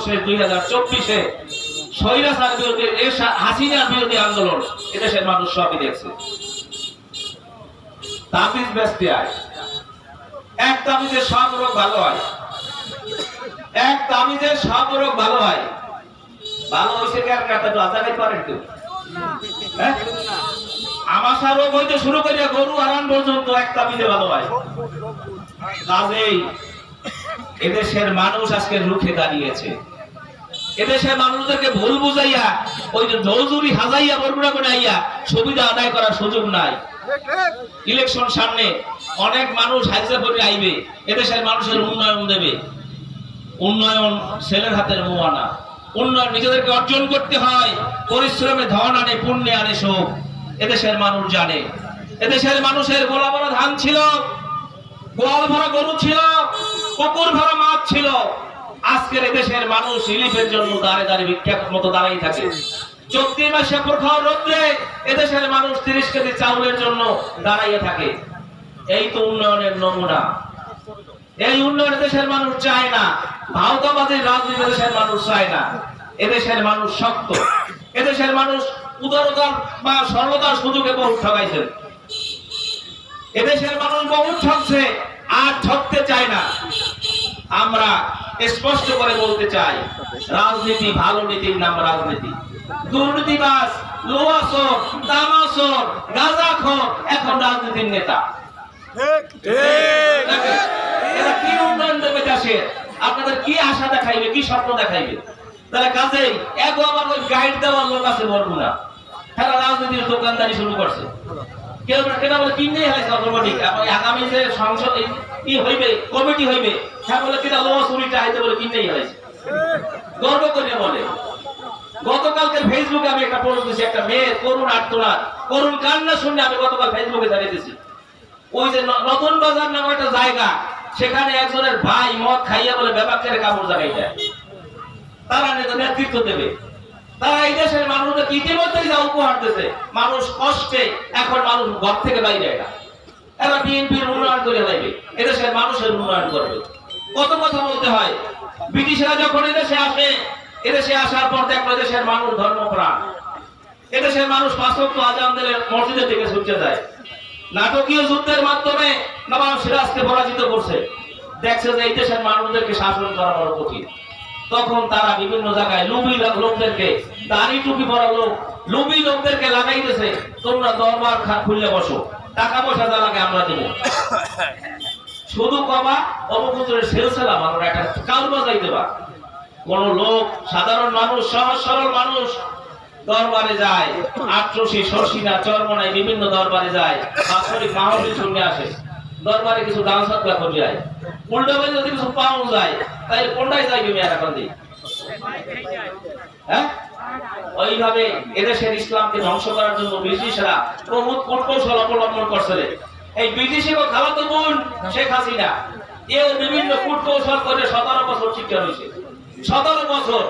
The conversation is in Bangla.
সর্বশেষ দুই হাজার চব্বিশে স্বৈরাচার বিরোধী হাসিনার বিরোধী আন্দোলন এদেশের মানুষ সবই দেখছে। তাবিজ ব্যস্তি এক তাবিজে সব রোগ ভালো হয়। এক তাবিজে সব রোগ ভালো হয়। ভালো হয়েছে কি আর কাটা তো আজাগাই পারেন হ্যাঁ? আমাশা রোগ হইতে শুরু করিয়া গরু আরান পর্যন্ত এক তাবিজে ভালো হয়। কাজেই এদেশের মানুষ আজকে রুখে দাঁড়িয়েছে। এদেশের মানুষদেরকে ভুল বুঝাইয়া, ওই যে জৌজুরি হাজাইয়া বরগুড়া আইয়া সুবিধা আদায় করার সুযোগ নাই। ইলেকশন সামনে অনেক মানুষ হাইজা করে আইবে, এদেশের মানুষের উন্নয়ন দেবে। উন্নয়ন ছেলের হাতের মোয়ানা উন্নয়ন নিজেদেরকে অর্জন করতে হয়, পরিশ্রমে ধন আনে, পুণ্যে আনে সুখ এদেশের মানুষ জানে। এদেশের মানুষের গোলা বড় ধান ছিল, গোয়াল ভরা গরু ছিল পুকুর ভরা মাছ ছিল। আজকের এদেশের মানুষ রিলিফের জন্য দাঁড়ে দাঁড়িয়ে ভিক্ষার মতো দাঁড়াই থাকে। চৈত্রি মাসে প্রখর রোদ্রে এদেশের মানুষ তিরিশ কেজি চাউলের জন্য দাঁড়াইয়ে থাকে। এই তো উন্নয়নের নমুনা। এই উন্নয়ন দেশের মানুষ চায় না। ভাওতাবাদী রাজনীতি দেশের মানুষ চায় না। এদেশের মানুষ শক্ত। এদেশের মানুষ উদারতার বা সরলতার সুযোগে বহু ঠকাইছেন। এদেশের মানুষ বহু ঠকছে, আর ঠকতে চায় না। আমরা স্পষ্ট করে বলতে চাই রাজনীতি ভালো নীতির নাম রাজনীতি। দুর্নীতিবাস লোয়াসর তামাসর গাঁজাখর এখন রাজনীতির নেতা। এরা কি উন্নয়ন দেবে দেশের আপনাদের কি আশা দেখাইবে কি স্বপ্ন দেখাইবে? তারা কাজেই এক আমার ওই গাইড দেওয়ার লোক আছে বলব না তারা রাজনীতির দোকানদারি শুরু করছে। কেউ কেন বলে কিনে হেলাইছে অটোমেটিক আগামী যে সংসদ কি হইবে কমিটি হইবে হ্যাঁ সেখানে একজনের ভাই মদ খাইয়া বলে ব্যাপারকে কাপড় দেয়। তারা নেতৃত্ব দেবে। তারা এই দেশের মানুষদের ইতিমধ্যেই যা উপহার দিয়েছে, মানুষ কষ্টে, এখন মানুষ ঘর থেকে বাইরে না এরা বিএনপির উন্নয়ন করে দেবে। এদেশের মানুষের উন্নয়ন করবে। কত কথা বলতে হয়? ব্রিটিশরা যখন এদেশে আসে, এদেশে আসার পর দেখল দেশের মানুষ ধর্মপ্রাণ এদেশের মানুষ পাঁচক্ত আজান দিলে মসজিদের দিকে ছুটতে যায়। নাটকীয় যুদ্ধের মাধ্যমে নবাব সিরাজকে পরাজিত করছে। দেখছে যে এই দেশের মানুষদেরকে শাসন করা বড় কঠিন। তখন তারা বিভিন্ন জায়গায় লুবি লোকদেরকে, দাড়ি টুপি পরা লোক, লুবি লোকদেরকে লাগাইতেছে, তোমরা দরবার খুললে বসো, টাকা পয়সা যা লাগে আমরা দেবো। শুধু কবা অবকুচরের সেলসেলা মানুষ একটা কাল বাজাই দেবা। কোন লোক, সাধারণ মানুষ, সহজ সরল মানুষ, দরবারে যায়, আট্রসি শর্ষিনা চরমনায় বিভিন্ন দরবারে যায়, বাৎসরিক মাহফিল শুনে আসে। দরবারে কিছু দান সৎকার করে যায়। উল্টো যদি কিছু পাওয়া যায় তাই কোনটাই যাইবে মেয়ের এখন দিয়ে হ্যাঁ? ওইভাবে এদেশের ইসলামকে ধ্বংস করার জন্য ব্রিটিশরা প্রমুখ কূটকৌশল অবলম্বন করছে এই ব্রিটিশের খালাতো বোন শেখ হাসিনা এর বিভিন্ন কূটকৌশল করে সতেরো বছর শিক্ষা হয়েছে সতেরো বছর